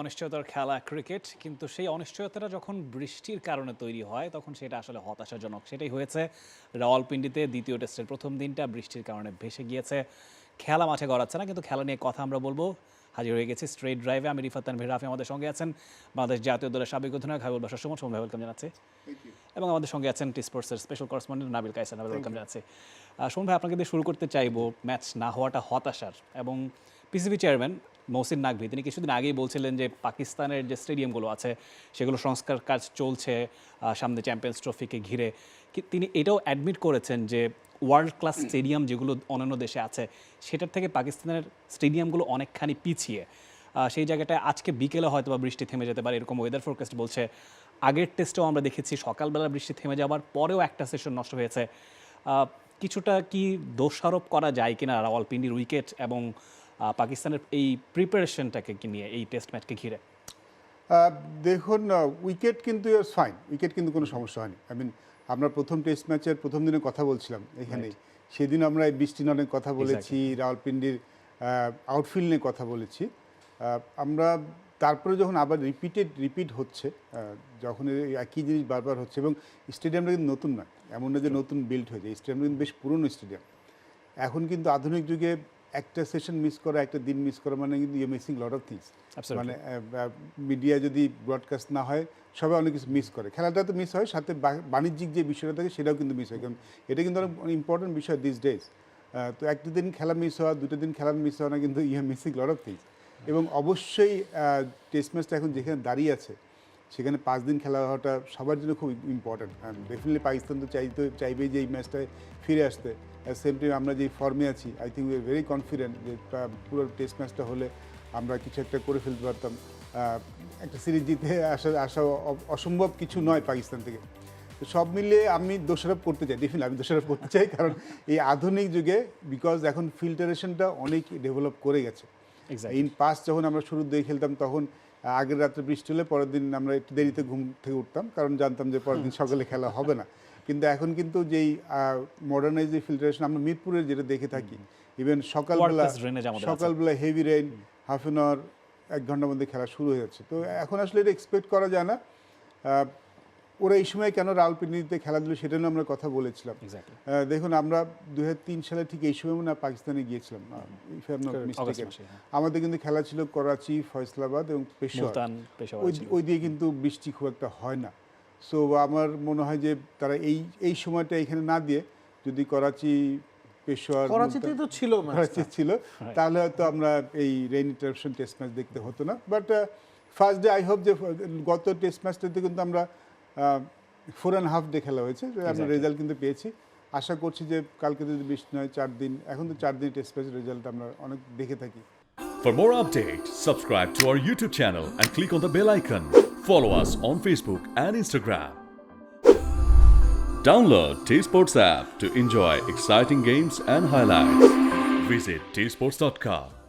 অনিশ্চয়তার খেলা ক্রিকেট কিন্তু সেই অনিশ্চয়তাটা যখন বৃষ্টির কারণে তৈরি হয়, তখন সেটা আসলে হতাশাজনক। সেটাই হয়েছে রাওয়ালপিন্ডিতে দ্বিতীয় টেস্টের প্রথম দিনটা, বৃষ্টির কারণে ভেসে গিয়েছে। খেলা মাঠে গড়াচ্ছে না, কিন্তু খেলা নিয়ে কথা আমরা বলব। হাজির হয়ে গেছি স্ট্রেট ড্রাইভে আমি রিফাত তানভীর রাফি আমাদের সঙ্গে আছেন। বাংলাদেশ জাতীয় দলের সাবেক অধিনায়ক হাবিবুল বাসার সুমন সুমন ওয়েলকাম জানাচ্ছি। এবং আমাদের সঙ্গে আছেন টি স্পোর্টসের special correspondent Nabil Kaisan welcome জানাচ্ছি। সুমন ভাই আপনাকে দিয়ে শুরু করতে চাইব ম্যাচ না হওয়াটা হতাশার। এবং পিসিবি চেয়ারম্যান মৌসিন নাকভি তিনি কিছুদিন আগেই বলছিলেন যে পাকিস্তানের যে স্টেডিয়ামগুলো আছে সেগুলো সংস্কার কাজ চলছে সামনে চ্যাম্পিয়ন্স ট্রফিকে ঘিরে। তিনি এটাও অ্যাডমিট করেছেন যে ওয়ার্ল্ড ক্লাস স্টেডিয়াম যেগুলো অন্যান্য দেশে আছে, সেটার থেকে পাকিস্তানের স্টেডিয়ামগুলো অনেকখানি পিছিয়ে। সেই জায়গাটায় আজকে বিকেলে হয়তো বা বৃষ্টি থেমে যেতে পারে, এরকম ওয়েদার ফোরকাস্ট বলছে। আগের টেস্টেও আমরা দেখেছি, সকালবেলা বৃষ্টি থেমে যাওয়ার পরেও একটা সেশন নষ্ট হয়েছে। কিছুটা কি দোষারোপ করা যায় কিনা রাওয়ালপিন্ডির উইকেট এবং পাকিস্তানের এই প্রিপারেশনটাকে নিয়ে, এই টেস্ট ম্যাচকে ঘিরে? দেখুন উইকেট কিন্তু ফাইন উইকেট কিন্তু কোনো সমস্যা হয়নি। আই মিন আমরা প্রথম টেস্ট ম্যাচের প্রথম দিনে কথা বলছিলাম এখানে সেদিন আমরা এই বৃষ্টি অনেক কথা বলেছি রাওয়ালপিন্ডির আউটফিল্ড নিয়ে কথা বলেছি। আমরা তারপরে যখন আবার রিপিটেড রিপিট হচ্ছে যখন একই জিনিস বারবার হচ্ছে এবং স্টেডিয়ামটা কিন্তু নতুন নয় এমন না যে নতুন বিল্ড হয়েছে স্টেডিয়ামটা কিন্তু বেশ পুরনো স্টেডিয়াম এখন কিন্তু আধুনিক যুগে একটা সেশন মিস করা একটা দিন মিস করা মানে কিন্তু you missing lot of things মানে মিডিয়া যদি ব্রডকাস্ট না হয় সবাই অনেক কিছু মিস করে। খেলাটা তো মিস হয় সাথে বাণিজ্যিক যে বিষয়টা থাকে সেটাও কিন্তু মিস হয়। কারণ এটা কিন্তু অনেক ইম্পর্টেন্ট বিষয় দিস ডেজ তো একটা দিন খেলা মিস হওয়া দুটো দিন খেলা মিস হওয়া না কিন্তু you missing lot of things এবং অবশ্যই টেস্ট ম্যাচটা এখন যেখানে দাঁড়িয়ে আছে সেখানে পাঁচ দিন খেলা হওয়াটা সবার জন্য খুব ইম্পর্ট্যান্ট ডেফিনেটলি পাকিস্তান তো চাইতে চাইবে যে এই ম্যাচটায় ফিরে আসতে। সেম টাইম আমরা যে ফর্মে আছি I think we are very confident যে পুরো টেস্ট ম্যাচটা হলে আমরা কিছু একটা করে ফেলতে পারতাম। একটা সিরিজ জিতে আসা আসা অসম্ভব কিছু নয় পাকিস্তান থেকে। তো সব মিলিয়ে আমি দোষারোপ করতে চাই ডেফিনেটলি আমি দোষারোপ করতে চাই, কারণ এই আধুনিক যুগে বিকজ এখন ফিল্টারেশনটা অনেক ডেভেলপ করে গেছে. ইন পাস যখন আমরা শুরুর দিকে খেলতাম তখন আগের রাত্রে বৃষ্টি হলে পরের দিন আমরা একটু দেরিতে ঘুম থেকে উঠতাম কারণ জানতাম যে পরের দিন সকালে খেলা হবে না। কিন্তু এখন কিন্তু যেই মডার্নাইজ যে ফিল্টারেশন আমরা মিরপুরের যেটা দেখে থাকি ইভেন সকালবেলা। সকালবেলা heavy rain half an hour এক ঘণ্টার মধ্যে খেলা শুরু হয়ে যাচ্ছে। তো এখন আসলে এটা এক্সপেক্ট করা যায় না। ওরা এই সময় কেন রাউলপিন্ডিতে খেলা দিল সেটা নিয়ে আমরা কথা বলেছিলাম। দেখুন আমরা দু সালে ঠিক এই সময় মনে পাকিস্তানে গিয়েছিলাম। হ্যাঁ। আমাদের কিন্তু খেলা ছিল করাচি ফয়সলাবাদ এবং পেশোয়ার। ওই দিয়ে কিন্তু বৃষ্টি খুব একটা হয় না। সো আমার মনে হয় যে তারা এই এই সময়টা এখানে না দিয়ে যদি করাচি পেশোয়ার তো ছিল করাচি ছিল তাহলে হয়তো আমরা এই রেইন ইন্টারপ্শন টেস্ট ম্যাচ দেখতে হতো না। But first day I hope যে গত টেস্ট ম্যাচটাতে কিন্তু আমরা ফোর অ্যান্ড হাফ ডে খেলা হয়েছে আমরা রেজাল্ট কিন্তু পেয়েছি আশা করছি যে কালকে যদি বৃষ্টি নয় চার দিন এখন তো চার দিন টেস্ট ম্যাচ রেজাল্ট আমরা অনেক দেখে থাকি For more updates, subscribe to our YouTube channel and click on the bell icon. Follow us on Facebook and Instagram. Download T Sports app to enjoy exciting games and highlights. Visit tsports.com.